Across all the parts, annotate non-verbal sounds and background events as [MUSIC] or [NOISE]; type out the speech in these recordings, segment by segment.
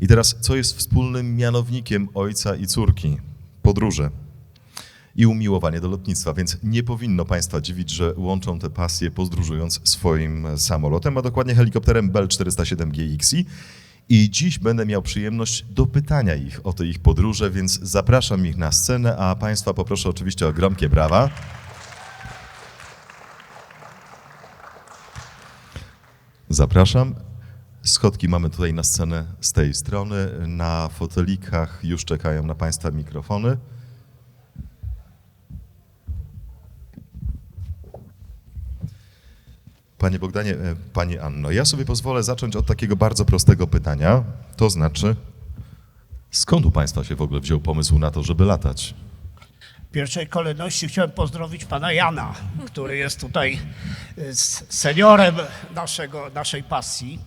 I teraz, co jest wspólnym mianownikiem ojca i córki? Podróże i umiłowanie do lotnictwa, więc nie powinno Państwa dziwić, że łączą te pasje podróżując swoim samolotem, a dokładnie helikopterem Bell 407 GXI. I dziś będę miał przyjemność dopytania ich o te ich podróże, więc zapraszam ich na scenę, a Państwa poproszę oczywiście o gromkie brawa. Zapraszam. Schodki mamy tutaj na scenę z tej strony. Na fotelikach już czekają na Państwa mikrofony. Panie Bogdanie, e, Pani Anno, ja sobie pozwolę zacząć od takiego bardzo prostego pytania. To znaczy, skąd u Państwa się w ogóle wziął pomysł na to, żeby latać? W pierwszej kolejności chciałem pozdrowić pana Jana, który jest tutaj s- seniorem naszego, naszej pasji.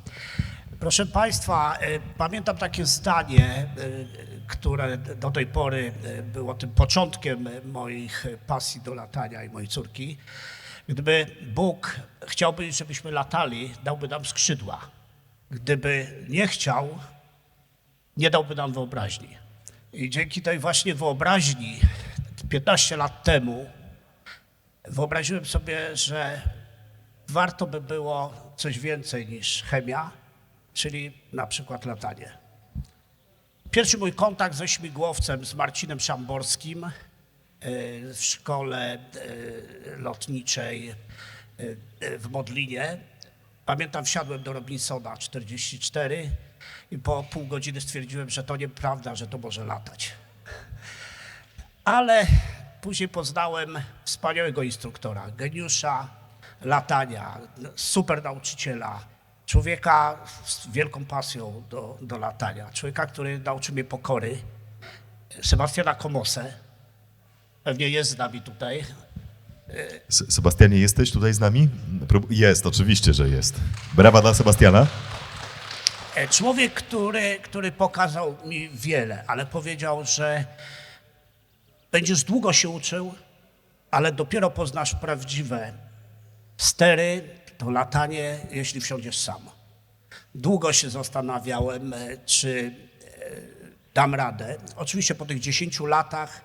Proszę państwa, y, pamiętam takie zdanie, y, które do tej pory y, było tym początkiem moich pasji do latania i mojej córki. Gdyby Bóg chciałby, żebyśmy latali, dałby nam skrzydła. Gdyby nie chciał, nie dałby nam wyobraźni. I dzięki tej właśnie wyobraźni 15 lat temu wyobraziłem sobie, że warto by było coś więcej niż chemia, czyli na przykład latanie. Pierwszy mój kontakt ze śmigłowcem z Marcinem Szamborskim e, w szkole e, lotniczej e, w Modlinie. Pamiętam, wsiadłem do Robinsona 44 i po pół godziny stwierdziłem, że to nieprawda, że to może latać. Ale później poznałem wspaniałego instruktora, geniusza latania, super nauczyciela, człowieka z wielką pasją do, do latania, człowieka, który nauczył mnie pokory, Sebastiana Komosę. Pewnie jest z nami tutaj. Sebastianie, jesteś tutaj z nami? Jest, oczywiście, że jest. Brawa dla Sebastiana. E, Człowiek, który, który pokazał mi wiele, ale powiedział, że będziesz długo się uczył, ale dopiero poznasz prawdziwe stery, to latanie, jeśli wsiądziesz sam. Długo się zastanawiałem, e, czy e, dam radę. Oczywiście po tych 10 latach,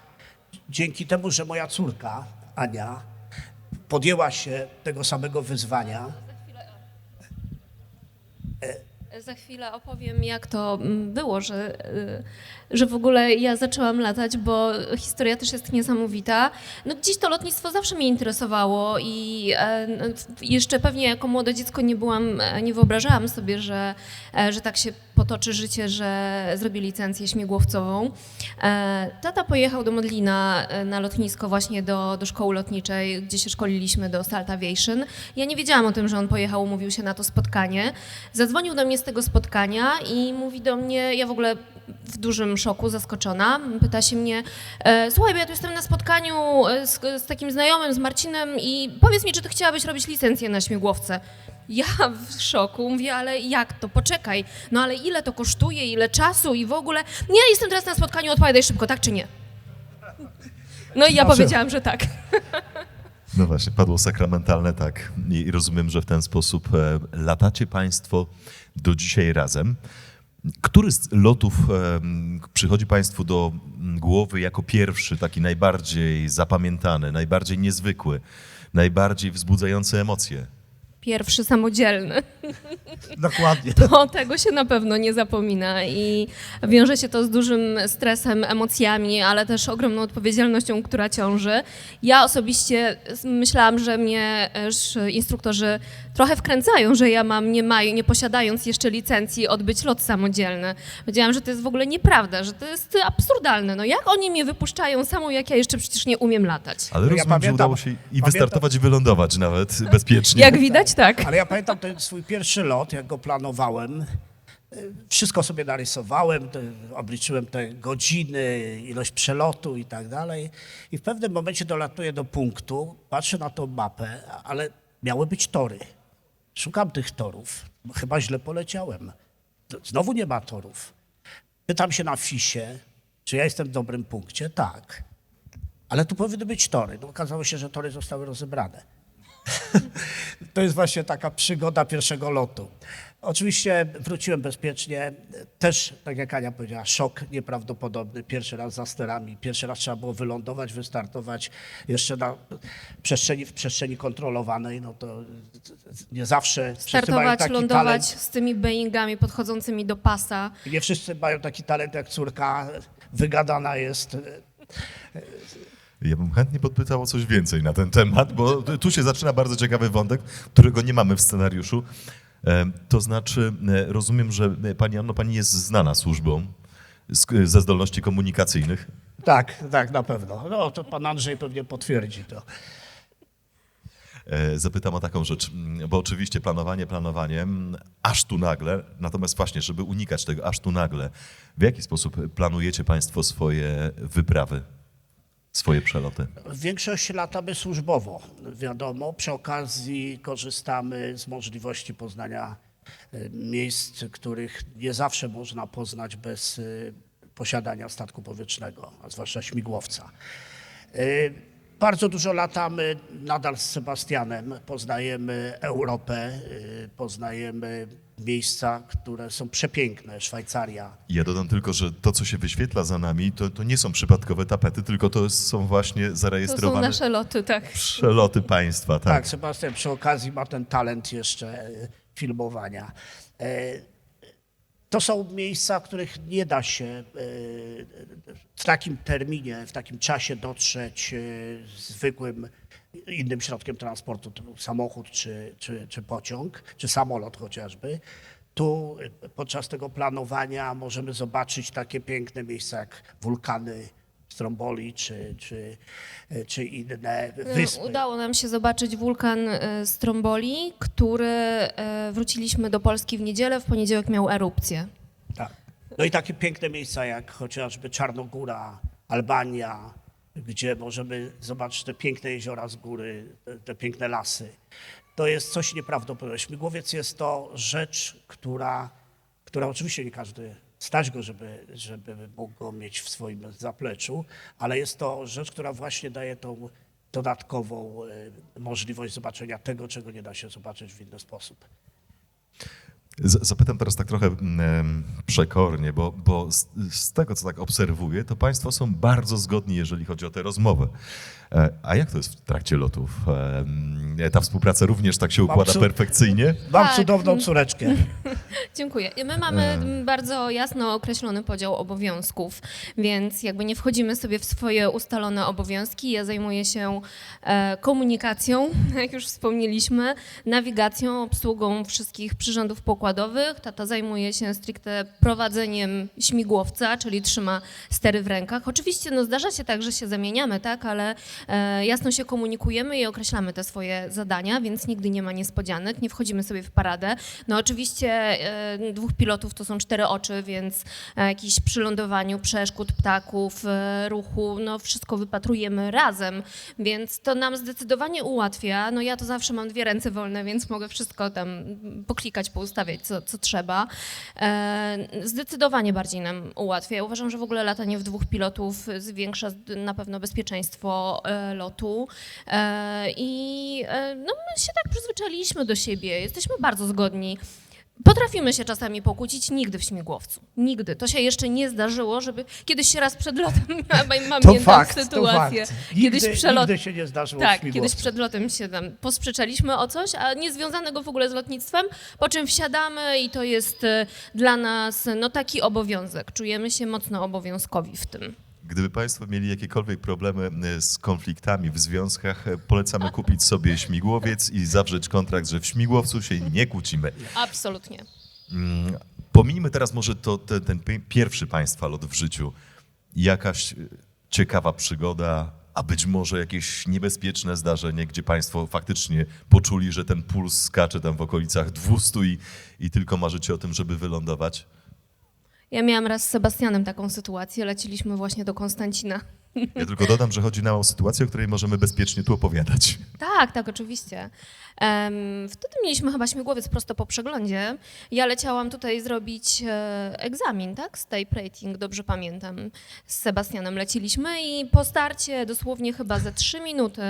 dzięki temu, że moja córka, Ania, podjęła się tego samego wyzwania, Za chwilę opowiem, jak to mm, było, że, y, że w ogóle ja zaczęłam latać, bo historia też jest niesamowita. No dziś to lotnictwo zawsze mnie interesowało i e, no, jeszcze pewnie jako młode dziecko nie byłam, e, nie wyobrażałam sobie, że, e, że tak się potoczy życie, że zrobię licencję śmigłowcową. Tata pojechał do Modlina na lotnisko właśnie do, do szkoły lotniczej, gdzie się szkoliliśmy do Salt Aviation. Ja nie wiedziałam o tym, że on pojechał, umówił się na to spotkanie. Zadzwonił do mnie z tego spotkania i mówi do mnie, ja w ogóle w dużym szoku, zaskoczona, pyta się mnie, e, słuchaj, bo ja tu jestem na spotkaniu e, z, z takim znajomym, z Marcinem i powiedz mi, czy ty chciałabyś robić licencję na śmigłowce? Ja w szoku mówię, ale jak to? Poczekaj. No ale ile to kosztuje, ile czasu i w ogóle? Nie, jestem teraz na spotkaniu, odpowiadaj szybko, tak czy nie? No i ja powiedziałam, że tak. No właśnie, padło sakramentalne tak. I rozumiem, że w ten sposób e, latacie Państwo do dzisiaj razem. Który z lotów przychodzi Państwu do głowy jako pierwszy, taki najbardziej zapamiętany, najbardziej niezwykły, najbardziej wzbudzający emocje? Pierwszy samodzielny. dokładnie, [LAUGHS] To tego się na pewno nie zapomina i wiąże się to z dużym stresem, emocjami, ale też ogromną odpowiedzialnością, która ciąży. Ja osobiście myślałam, że mnie też instruktorzy trochę wkręcają, że ja mam, nie, maj, nie posiadając jeszcze licencji, odbyć lot samodzielny. Powiedziałam, że to jest w ogóle nieprawda, że to jest absurdalne. No jak oni mnie wypuszczają samą, jak ja jeszcze przecież nie umiem latać? Ale No ja rozumiem, że pamiętam- udało się i pamiętam- wystartować, i wylądować nawet [LAUGHS] bezpiecznie. Jak widać, tak. Ale ja pamiętam ten swój pierwszy lot, jak go planowałem. Wszystko sobie narysowałem, obliczyłem te godziny, ilość przelotu i tak dalej. I w pewnym momencie dolatuję do punktu, patrzę na tą mapę, ale miały być tory. Szukam tych torów. Chyba źle poleciałem. Znowu nie ma torów. Pytam się na fisie, czy ja jestem w dobrym punkcie. Tak. Ale tu powinny być tory. No, okazało się, że tory zostały rozebrane. [LAUGHS] To jest właśnie taka przygoda pierwszego lotu. Oczywiście wróciłem bezpiecznie. Też, tak jak Ania powiedziała, szok nieprawdopodobny. Pierwszy raz za sterami, pierwszy raz trzeba było wylądować, wystartować jeszcze na przestrzeni, w przestrzeni kontrolowanej. No to nie zawsze Startować, taki lądować talent. z tymi Boeingami podchodzącymi do pasa. Nie wszyscy mają taki talent jak córka. Wygadana jest. Ja bym chętnie podpytał o coś więcej na ten temat, bo tu się zaczyna bardzo ciekawy wątek, którego nie mamy w scenariuszu. E, To znaczy, e, rozumiem, że e, pani Anno, pani jest znana służbą ze zdolności komunikacyjnych. Tak, tak, na pewno. No to pan Andrzej pewnie potwierdzi to. Zapytam o taką rzecz, mm, bo oczywiście planowanie planowaniem, aż tu nagle, natomiast właśnie, żeby unikać tego aż tu nagle, w jaki sposób planujecie państwo swoje wyprawy, swoje przeloty? Większość latamy służbowo, wiadomo. Przy okazji korzystamy z możliwości poznania e, miejsc, których nie zawsze można poznać bez e, posiadania statku powietrznego, a zwłaszcza śmigłowca. E, Bardzo dużo latamy nadal z Sebastianem, poznajemy Europę, e, poznajemy miejsca, które są przepiękne, Szwajcaria, Ja dodam tylko, że to, co się wyświetla za nami, to, to nie są przypadkowe tapety, tylko to są właśnie To są zarejestrowane nasze loty, tak. przeloty państwa. Tak, Tak. Sebastian przy okazji ma ten talent jeszcze e, filmowania. To są miejsca, których nie da się e, w takim terminie, w takim czasie dotrzeć e, zwykłym innym środkiem transportu, samochód czy, czy, czy pociąg, czy samolot chociażby. Tu e, podczas tego planowania możemy zobaczyć takie piękne miejsca jak wulkany Stromboli czy, czy, czy inne wyspy. Udało nam się zobaczyć wulkan Stromboli, który e, wróciliśmy do Polski w niedzielę, w poniedziałek miał erupcję. Tak. No i takie piękne miejsca jak chociażby Czarnogóra, Albania, gdzie możemy zobaczyć te piękne jeziora z góry, te, te piękne lasy. To jest coś nieprawdopodobnego. Śmigłowiec jest to rzecz, która, która oczywiście nie każdy stać go, żeby, żeby mógł go mieć w swoim zapleczu, ale jest to rzecz, która właśnie daje tą dodatkową e, możliwość zobaczenia tego, czego nie da się zobaczyć w inny sposób. Zapytam teraz tak trochę mm, przekornie, bo, bo z, z tego, co tak obserwuję, to państwo są bardzo zgodni, jeżeli chodzi o tę rozmowę. E, A jak to jest w trakcie lotów? Em, Ta współpraca również tak się układa cud- perfekcyjnie? Mam Tak. cudowną córeczkę. [LAUGHS] Dziękuję. My mamy m, bardzo jasno określony podział obowiązków, więc jakby nie wchodzimy sobie w swoje ustalone obowiązki. Ja zajmuję się e, komunikacją, [LAUGHS] jak już wspomnieliśmy, nawigacją, obsługą wszystkich przyrządów pokładowych. Tata zajmuje się stricte prowadzeniem śmigłowca, czyli trzyma stery w rękach. Oczywiście no, zdarza się tak, że się zamieniamy, tak, ale e, jasno się komunikujemy i określamy te swoje zadania, więc nigdy nie ma niespodzianek, nie wchodzimy sobie w paradę. No oczywiście e, dwóch pilotów to są cztery oczy, więc e, jakiś przy lądowaniu przeszkód ptaków, e, ruchu, no wszystko wypatrujemy razem, więc to nam zdecydowanie ułatwia. No ja to zawsze mam dwie ręce wolne, więc mogę wszystko tam poklikać, poustawiać, co, co trzeba. E, zdecydowanie bardziej nam ułatwia. Uważam, że w ogóle latanie w dwóch pilotów zwiększa na pewno bezpieczeństwo e, lotu e, i no my się tak przyzwyczailiśmy do siebie, jesteśmy bardzo zgodni. Potrafimy się czasami pokłócić, nigdy w śmigłowcu. Nigdy. To się jeszcze nie zdarzyło, żeby kiedyś się raz przed lotem [LAUGHS] mam To fakt, to sytuację. fakt. Kiedyś Nigdy, przelot... nigdy się nie zdarzyło Tak, kiedyś przed lotem się tam posprzeczaliśmy o coś, a nie związanego w ogóle z lotnictwem, po czym wsiadamy i to jest e, dla nas no, taki obowiązek. Czujemy się mocno obowiązkowi w tym. Gdyby Państwo mieli jakiekolwiek problemy e, z konfliktami w związkach, e, polecamy kupić sobie śmigłowiec i zawrzeć kontrakt, że w śmigłowcu się nie kłócimy. Absolutnie. Mm, Pomijmy teraz może to, ten, ten pi- pierwszy Państwa lot w życiu. Jakaś e, ciekawa przygoda, a być może jakieś niebezpieczne zdarzenie, gdzie Państwo faktycznie poczuli, że ten puls skacze tam w okolicach 200 i, i tylko marzycie o tym, żeby wylądować. Ja miałam raz z Sebastianem taką sytuację, leciliśmy właśnie do Konstancina. Ja tylko dodam, że chodzi nam o sytuację, o której możemy bezpiecznie tu opowiadać. Tak, tak, oczywiście. Wtedy mieliśmy chyba śmigłowiec prosto po przeglądzie. Ja leciałam tutaj zrobić e, egzamin, tak? State rating, dobrze pamiętam. Z Sebastianem leciliśmy i po starcie, dosłownie chyba ze trzy minuty,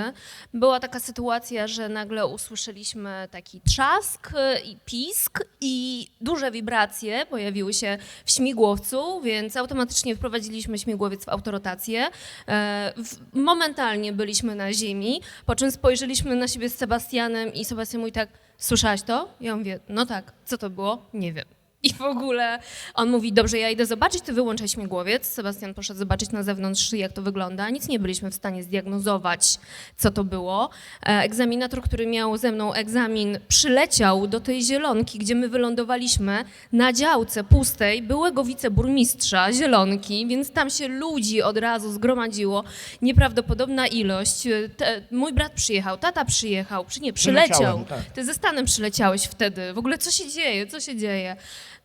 była taka sytuacja, że nagle usłyszeliśmy taki trzask e, i pisk i duże wibracje pojawiły się w śmigłowcu, więc automatycznie wprowadziliśmy śmigłowiec w autorotację. E, momentalnie byliśmy na ziemi, po czym spojrzeliśmy na siebie z Sebastianem i Sebastian mówi tak, słyszałaś to? Ja mówię, no tak, co to było? Nie wiem. I w ogóle on mówi, dobrze, ja idę zobaczyć, ty wyłączaj śmigłowiec. Sebastian poszedł zobaczyć na zewnątrz, jak to wygląda. Nic nie byliśmy w stanie zdiagnozować, co to było. E, Egzaminator, który miał ze mną egzamin, przyleciał do tej zielonki, gdzie my wylądowaliśmy, na działce pustej byłego wiceburmistrza zielonki, więc tam się ludzi od razu zgromadziło. Nieprawdopodobna ilość. E, Te, mój brat przyjechał, tata przyjechał, przy, nie, przyleciał. Tak. Ty ze Stanem przyleciałeś wtedy. W ogóle co się dzieje? Co się dzieje?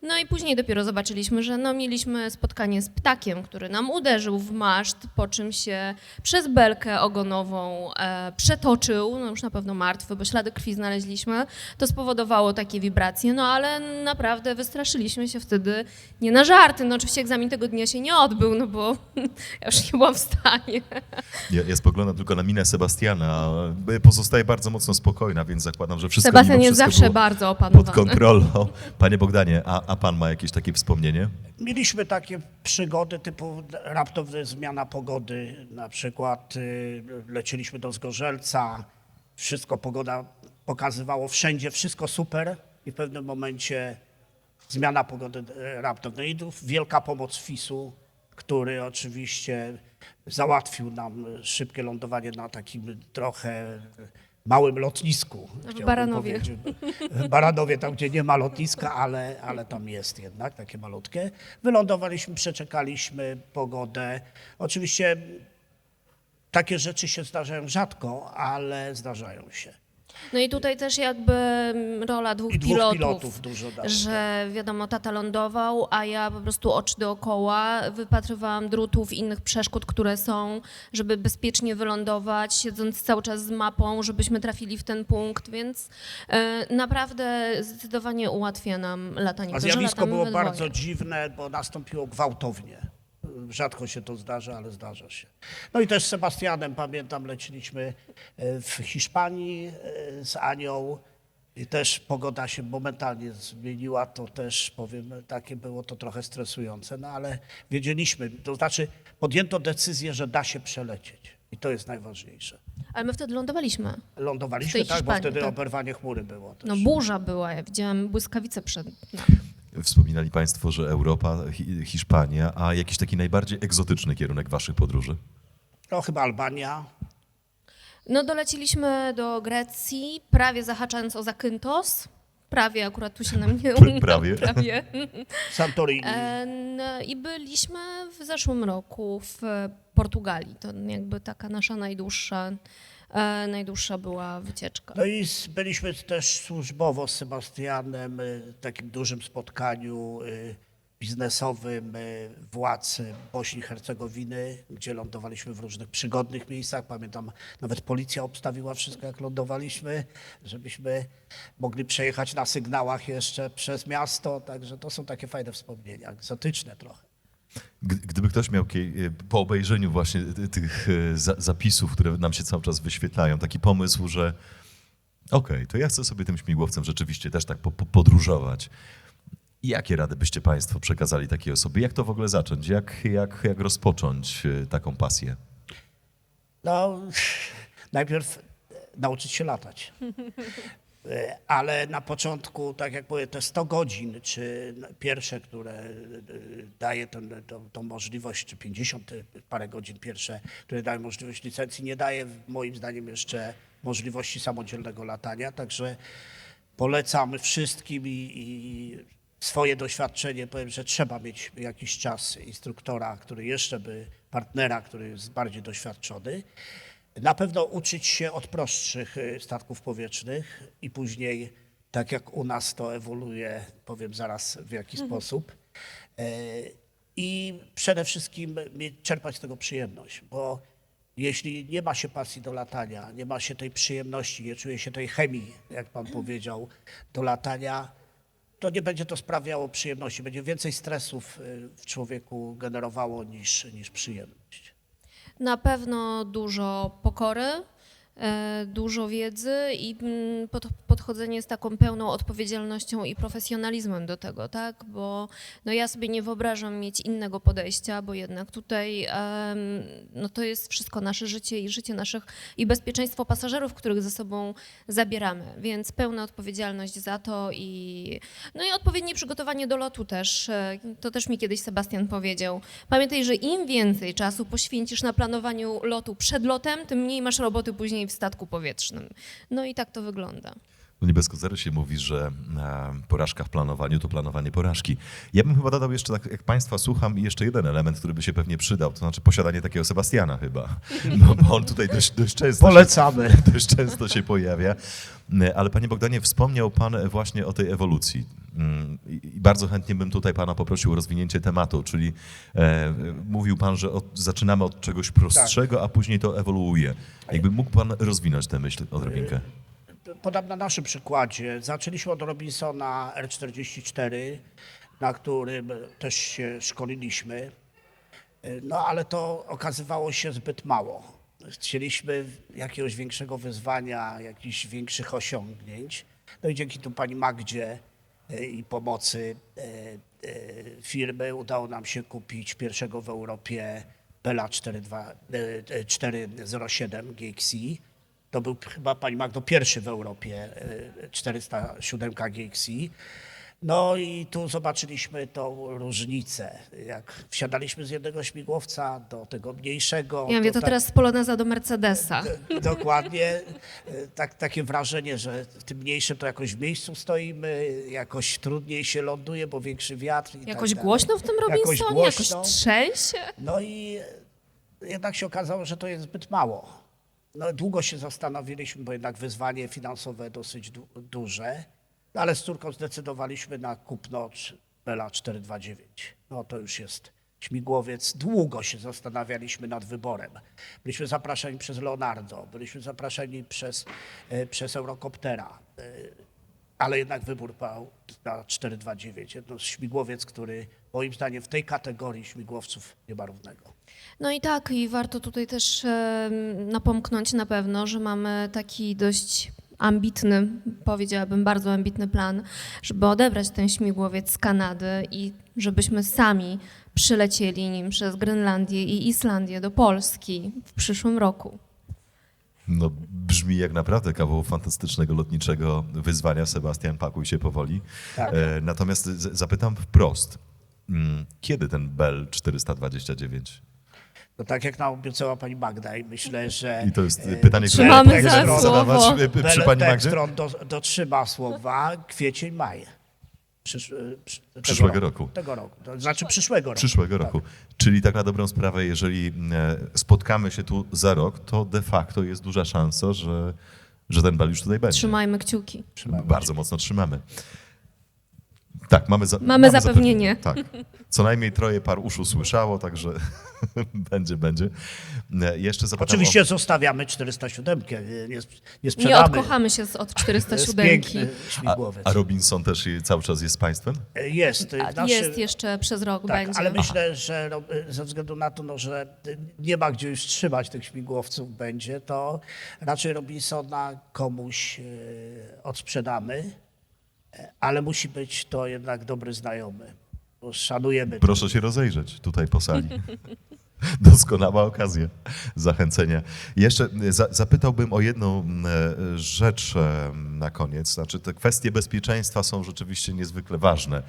No i później dopiero zobaczyliśmy, że no, mieliśmy spotkanie z ptakiem, który nam uderzył w maszt, po czym się przez belkę ogonową e, przetoczył, no już na pewno martwy, bo ślady krwi znaleźliśmy. To spowodowało takie wibracje, no ale naprawdę wystraszyliśmy się wtedy nie na żarty. No oczywiście egzamin tego dnia się nie odbył, no bo [LAUGHS] ja już nie byłam w stanie. Ja, ja spoglądam tylko na minę Sebastiana. Pozostaje bardzo mocno spokojna, więc zakładam, że wszystko Sebastian jest zawsze było bardzo pod opanowany. kontrolą. Panie Bogdanie, a, a pan ma jakieś takie wspomnienie? Mieliśmy takie przygody typu raptowna zmiana pogody, na przykład y, lecieliśmy do Zgorzelca, wszystko pogoda pokazywało wszędzie, wszystko super i w pewnym momencie zmiana pogody y, raptowna. I wielka pomoc FIS-u, który oczywiście załatwił nam szybkie lądowanie na takim trochę małym lotnisku. chciałbym Baranowie. powiedzieć. W Baranowie, tam gdzie nie ma lotniska, ale, ale tam jest jednak takie malutkie. Wylądowaliśmy, przeczekaliśmy pogodę. Oczywiście takie rzeczy się zdarzają rzadko, ale zdarzają się. No i tutaj też jakby mm, rola dwóch, I dwóch pilotów, pilotów dużo dało, że wiadomo, tata lądował, a ja po prostu oczy dookoła wypatrywałam drutów, innych przeszkód, które są, żeby bezpiecznie wylądować, siedząc cały czas z mapą, żebyśmy trafili w ten punkt, więc e, naprawdę zdecydowanie ułatwia nam latanie. A zjawisko było bardzo dziwne, bo nastąpiło gwałtownie. Rzadko się to zdarza, ale zdarza się. No i też z Sebastianem, pamiętam, leciliśmy e, w Hiszpanii e, z Anią i też pogoda się momentalnie zmieniła. To też, powiem, takie było to trochę stresujące, no ale wiedzieliśmy, to znaczy podjęto decyzję, że da się przelecieć i to jest najważniejsze. Ale my wtedy lądowaliśmy. Lądowaliśmy, tak, bo wtedy tak. oberwanie chmury było też. No burza była, ja widziałam błyskawice przed nami. [LAUGHS] Wspominali państwo, że Europa, Hi- Hiszpania, a jakiś taki najbardziej egzotyczny kierunek waszych podróży? No chyba Albania, No doleciliśmy do Grecji, prawie zahaczając o Zakynthos. Prawie akurat tu się nam nie [LAUGHS] Pra- prawie. [LAUGHS] prawie. Santorini. E, no I byliśmy w zeszłym roku w Portugalii. To jakby taka nasza najdłuższa, e, najdłuższa była wycieczka. No i byliśmy też służbowo z Sebastianem w takim dużym spotkaniu y, biznesowym y, władz Bośni i Hercegowiny, gdzie lądowaliśmy w różnych przygodnych miejscach. Pamiętam, nawet policja obstawiła wszystko, jak lądowaliśmy, żebyśmy mogli przejechać na sygnałach jeszcze przez miasto. Także to są takie fajne wspomnienia, egzotyczne trochę. Gdyby ktoś miał e, po obejrzeniu właśnie ty- tych e, za- zapisów, które nam się cały czas wyświetlają, taki pomysł, że okej, to ja chcę sobie tym śmigłowcem rzeczywiście też tak po- po- podróżować. Jakie rady byście Państwo przekazali takiej osobie? Jak to w ogóle zacząć? Jak, jak, jak rozpocząć e, taką pasję? No, najpierw nauczyć się latać. [LAUGHS] E, Ale na początku, tak jak powiem, te 100 godzin, czy pierwsze, które e, daje ten, tą, tą możliwość, czy 50 parę godzin pierwsze, które dają możliwość licencji, nie daje moim zdaniem jeszcze możliwości samodzielnego latania. Także polecam wszystkim i, i swoje doświadczenie powiem, że trzeba mieć jakiś czas instruktora, który jeszcze by, partnera, który jest bardziej doświadczony. Na pewno uczyć się od prostszych y, statków powietrznych i później, tak jak u nas to ewoluuje, powiem zaraz w jaki sposób. E, i przede wszystkim czerpać z tego przyjemność, bo jeśli nie ma się pasji do latania, nie ma się tej przyjemności, nie czuje się tej chemii, jak pan powiedział, do latania, to nie będzie to sprawiało przyjemności. Będzie więcej stresów y, w człowieku generowało niż, niż przyjemność. Na pewno dużo pokory, dużo wiedzy i mm, pod, podchodzenie z taką pełną odpowiedzialnością i profesjonalizmem do tego, tak? Bo no ja sobie nie wyobrażam mieć innego podejścia, bo jednak tutaj no to jest wszystko nasze życie i życie naszych i bezpieczeństwo pasażerów, których ze sobą zabieramy, więc pełna odpowiedzialność za to i no i odpowiednie przygotowanie do lotu też. E, To też mi kiedyś Sebastian powiedział. Pamiętaj, że im więcej czasu poświęcisz na planowaniu lotu przed lotem, tym mniej masz roboty później w statku powietrznym. No i tak to wygląda. No nie bez kozery się mówi, że e, porażka w planowaniu to planowanie porażki. Ja bym chyba dodał jeszcze, tak jak Państwa słucham, jeszcze jeden element, który by się pewnie przydał, to znaczy posiadanie takiego Sebastiana chyba, [LAUGHS] no bo on tutaj dość, dość często się, Polecamy. [LAUGHS] dość często się pojawia. E, Ale Panie Bogdanie, wspomniał Pan właśnie o tej ewolucji. Mm, I bardzo chętnie bym tutaj Pana poprosił o rozwinięcie tematu, czyli e, mówił Pan, że od, zaczynamy od czegoś prostszego, a później to ewoluuje. Jakby mógł Pan rozwinąć tę myśl odrobinkę? Podam na naszym przykładzie. Zaczęliśmy od Robinsona R44, na którym też się szkoliliśmy. No ale to okazywało się zbyt mało. Chcieliśmy jakiegoś większego wyzwania, jakichś większych osiągnięć. No i dzięki tu pani Magdzie e, i pomocy e, e, firmy udało nam się kupić pierwszego w Europie Bella 42, e, 407 GXI. To był chyba pani Magdo pierwszy w Europie e, 407 GXI. No i tu zobaczyliśmy tą różnicę. Jak wsiadaliśmy z jednego śmigłowca do tego mniejszego. Ja mówię, to tak- teraz z Poloneza do Mercedesa. Dokładnie. E, Tak, takie wrażenie, że w tym mniejszym to jakoś w miejscu stoimy, jakoś trudniej się ląduje, bo większy wiatr. I tak Jakoś dalej. głośno w tym Jakoś Robinsonie? Jakoś głośno. trzęsie? No i jednak się okazało, że to jest zbyt mało. No, długo się zastanowiliśmy, bo jednak wyzwanie finansowe dosyć du- duże, no, ale z córką zdecydowaliśmy na kupno Bela 429. No to już jest śmigłowiec. Długo się zastanawialiśmy nad wyborem. Byliśmy zapraszani przez Leonardo, byliśmy zapraszani przez, e, przez Eurocoptera, e, ale jednak wybór padł na 429. No, śmigłowiec, który moim zdaniem w tej kategorii śmigłowców nie ma równego. No i tak, i warto tutaj też napomknąć na pewno, że mamy taki dość ambitny, powiedziałabym bardzo ambitny plan, żeby odebrać ten śmigłowiec z Kanady i żebyśmy sami przylecieli nim przez Grenlandię i Islandię do Polski w przyszłym roku. No, brzmi jak naprawdę kawał fantastycznego lotniczego wyzwania. Sebastian, pakuj się powoli. Tak. E, natomiast z- zapytam wprost, mm, kiedy ten Bell 429? No tak jak nam obiecała pani Magda i myślę, że... I to jest pytanie, które Trzymamy będę za zadawać słowo. e, przy pani Magdzie? Do, dotrzyma słowa kwiecień, maj. Przysz, e, przy, tego Przyszłego roku. Tego roku. To znaczy przyszłego roku. Przyszłego roku. Czyli tak na dobrą sprawę, jeżeli e, spotkamy się tu za rok, to de facto jest duża szansa, że, że ten Bell już tutaj będzie. Trzymajmy kciuki. Bardzo mocno trzymamy. Tak, mamy, za, Mamy zapewnienie. Tak. Co najmniej troje par uszu słyszało, także [LAUGHS] będzie, będzie. E, Jeszcze zapytam Oczywiście o... zostawiamy 407, nie, nie, nie Nie sprzedamy. odkochamy się z od [LAUGHS] To jest 407. piękny A, śmigłowiec. a Robinson też i- cały czas jest państwem? E, Jest. A nasze- Jest jeszcze przez rok Tak, będzie. ale myślę, że ro- ze względu na to, no, że nie ma gdzie już trzymać tych śmigłowców będzie, to raczej Robinsona komuś e, odsprzedamy, e, ale musi być to jednak dobry znajomy, bo szanujemy. Proszę się rozejrzeć tutaj po sali. [LAUGHS] [LAUGHS] Doskonała okazja zachęcenia. Jeszcze e, za, zapytałbym o jedną e, rzecz e, na koniec. Znaczy, te kwestie bezpieczeństwa są rzeczywiście niezwykle ważne.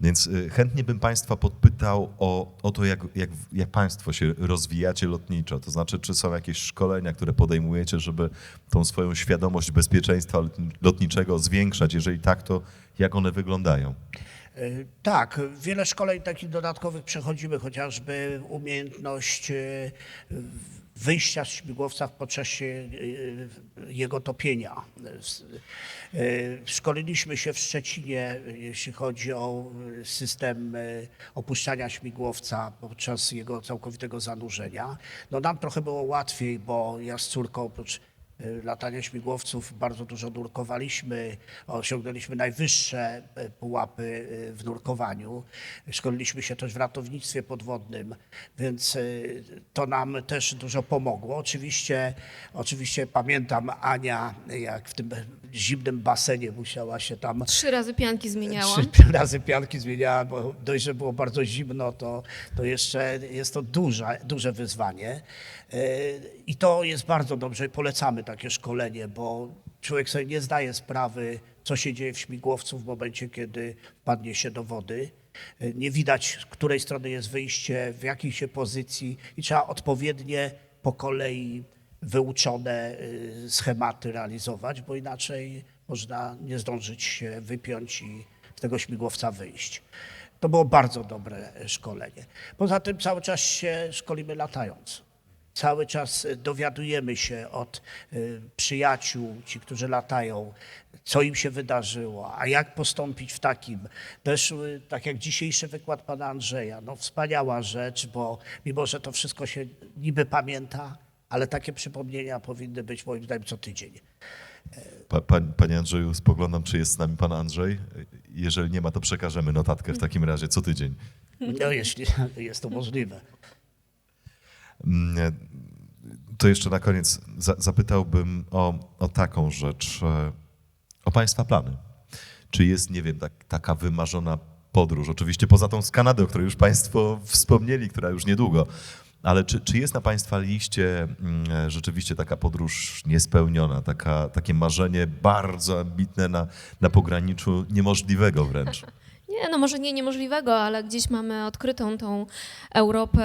Więc chętnie bym Państwa podpytał o, o to, jak, jak, jak Państwo się rozwijacie lotniczo. To znaczy, czy są jakieś szkolenia, które podejmujecie, żeby tą swoją świadomość bezpieczeństwa lotni- lotniczego zwiększać? Jeżeli tak, to jak one wyglądają? Y, Tak, wiele szkoleń takich dodatkowych przechodzimy, chociażby umiejętność y, wyjścia z śmigłowca w czasie y, jego topienia. Szkoliliśmy się w Szczecinie, jeśli chodzi o system opuszczania śmigłowca podczas jego całkowitego zanurzenia. No nam trochę było łatwiej, bo ja z córką oprócz latania śmigłowców bardzo dużo nurkowaliśmy, osiągnęliśmy najwyższe y, pułapy y, w nurkowaniu. Szkoliliśmy się też w ratownictwie podwodnym, więc y, to nam też dużo pomogło. Oczywiście, oczywiście pamiętam Ania, jak w tym zimnym basenie musiała się tam Trzy razy pianki zmieniałam. trzy razy pianki zmieniała, bo dość, że było bardzo zimno, to, to jeszcze jest to duże, duże wyzwanie. I to jest bardzo dobrze, polecamy takie szkolenie, bo człowiek sobie nie zdaje sprawy, co się dzieje w śmigłowcu w momencie, kiedy wpadnie się do wody. Nie widać, z której strony jest wyjście, w jakiej się pozycji i trzeba odpowiednie po kolei wyuczone y, schematy realizować, bo inaczej można nie zdążyć się wypiąć i z tego śmigłowca wyjść. To było bardzo dobre szkolenie. Poza tym cały czas się szkolimy latając. Cały czas y, dowiadujemy się od y, przyjaciół, ci, którzy latają, co im się wydarzyło, a jak postąpić w takim. Też y, tak jak dzisiejszy wykład pana Andrzeja, no wspaniała rzecz, bo mimo, że to wszystko się niby pamięta, ale takie przypomnienia powinny być moim zdaniem co tydzień. Pa, pa, panie Andrzeju, spoglądam, czy jest z nami pan Andrzej. Jeżeli nie ma, to przekażemy notatkę w takim razie co tydzień. No jeśli [LAUGHS] jest to możliwe. Mm, To jeszcze na koniec za, zapytałbym o, o taką rzecz, e, o Państwa plany. Czy jest, nie wiem, tak, taka wymarzona podróż, oczywiście poza tą z Kanady, o której już Państwo wspomnieli, która już niedługo, ale czy, czy jest na Państwa liście mm, rzeczywiście taka podróż niespełniona, taka, takie marzenie bardzo ambitne na, na pograniczu niemożliwego wręcz? Nie, no może nie niemożliwego, ale gdzieś mamy odkrytą tą Europę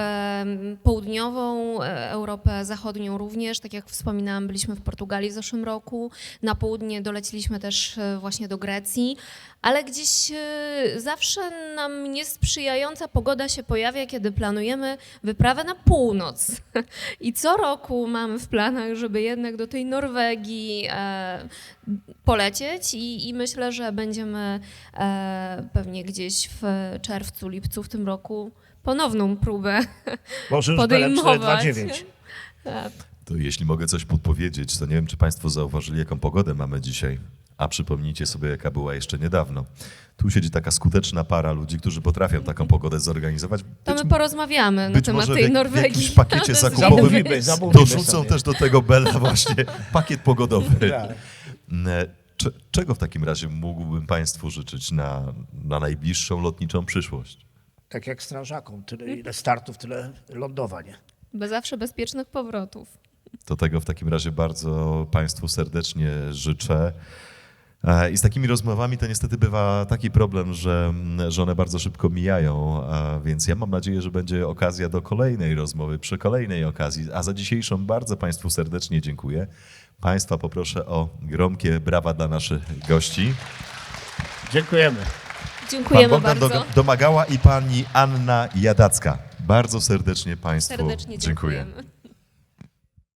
południową, e, Europę zachodnią również. Tak jak wspominałam, byliśmy w Portugalii w zeszłym roku. Na południe doleciliśmy też e, właśnie do Grecji, ale gdzieś e, zawsze nam niesprzyjająca pogoda się pojawia, kiedy planujemy wyprawę na północ. [LAUGHS] I co roku mamy w planach, żeby jednak do tej Norwegii polecieć i, i myślę, że będziemy e, pewnie gdzieś w czerwcu, lipcu w tym roku ponowną próbę [LAUGHS] Może już podejmować. 429. Tak. To jeśli mogę coś podpowiedzieć, to nie wiem, czy Państwo zauważyli, jaką pogodę mamy dzisiaj. A przypomnijcie sobie, jaka była jeszcze niedawno. Tu siedzi taka skuteczna para ludzi, którzy potrafią taką pogodę zorganizować. To Być my porozmawiamy na temat tej jak- w Norwegii. jakimś pakiecie [LAUGHS] To zakupowym Zamówimy, zamówimy Dorzucą sobie. też do tego Bela właśnie [LAUGHS] pakiet pogodowy. E, cze- Czego w takim razie mógłbym Państwu życzyć na, na najbliższą lotniczą przyszłość? Tak jak strażakom, tyle ile startów, tyle lądowań. Bez zawsze bezpiecznych powrotów. To tego w takim razie bardzo Państwu serdecznie życzę. E, I z takimi rozmowami to niestety bywa taki problem, że, że one bardzo szybko mijają, a więc ja mam nadzieję, że będzie okazja do kolejnej rozmowy przy kolejnej okazji. A za dzisiejszą bardzo Państwu serdecznie dziękuję. Państwa poproszę o gromkie brawa dla naszych gości. Dziękujemy. Pan Dziękujemy Bogdan bardzo. Domagała i pani Anna Jadacka. Bardzo serdecznie Państwu Serdecznie dziękuję.